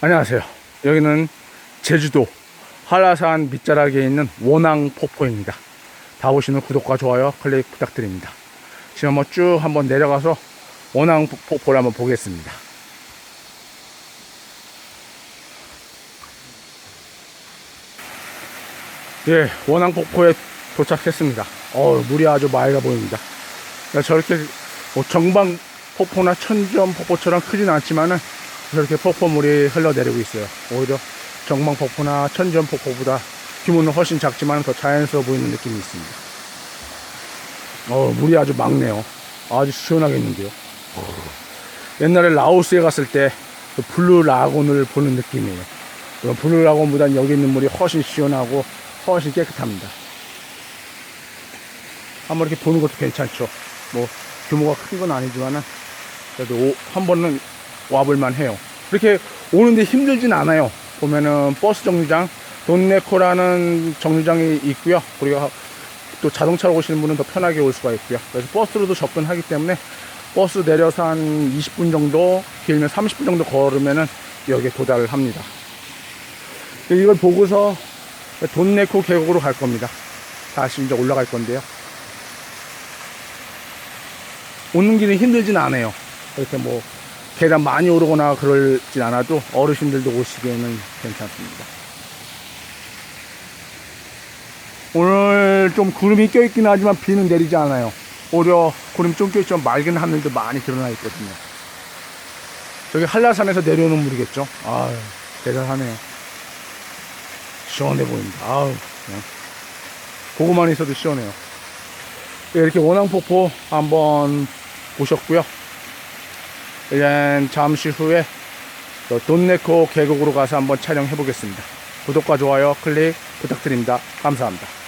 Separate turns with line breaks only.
안녕하세요. 여기는 제주도 한라산 밑자락에 있는 원앙 폭포입니다. 다 보시는 구독과 좋아요 클릭 부탁드립니다. 지금 한번 쭉 한번 내려가서 원앙 폭포를 한번 보겠습니다. 예, 원앙 폭포에 도착했습니다. 어, 물이 아주 맑아 보입니다. 저렇게 뭐 정방 폭포나 천점 폭포처럼 크진 않지만은 저렇게 폭포물이 흘러내리고 있어요. 오히려 정방 폭포나 천점 폭포보다 규모는 훨씬 작지만 더 자연스러워 보이는 느낌이 있습니다. 어, 물이 아주 맑네요. 아주 시원하겠는데요. 옛날에 라오스에 갔을 때그 블루 라곤을 보는 느낌이에요. 그 블루 라곤보다는 여기 있는 물이 훨씬 시원하고 훨씬 깨끗합니다. 한번 이렇게 보는 것도 괜찮죠. 뭐 규모가 큰 건 아니지만은 그래도 오- 한 번은 와볼만 해요. 이렇게 오는데 힘들진 않아요. 보면은 버스 정류장, 돈네코라는 정류장이 있고요. 그리고 또 자동차로 오시는 분은 더 편하게 올 수가 있고요. 그래서 버스로도 접근하기 때문에 버스 내려서 한 20분 정도, 길면 30분 정도 걸으면은 여기에 도달을 합니다. 이걸 보고서 돈네코 계곡으로 갈 겁니다. 다시 이제 올라갈 건데요. 오는 길이 힘들진 않아요. 이렇게 뭐 계단 많이 오르거나 그러진 않아도 어르신들도 오시기에는 괜찮습니다. 오늘 좀 구름이 껴있긴 하지만 비는 내리지 않아요. 오히려 구름이 좀 껴있지만 맑은 하늘도 많이 드러나 있거든요. 저기 한라산에서 내려오는 물이겠죠. 아유, 대단하네요. 시원해 보입니다. 아우, 그냥. 보고만 있어도 시원해요. 예, 이렇게 원앙폭포 한번 보셨고요. 이제 잠시 후에 또 돈네코 계곡으로 가서 한번 촬영해 보겠습니다. 구독과 좋아요 클릭 부탁드립니다. 감사합니다.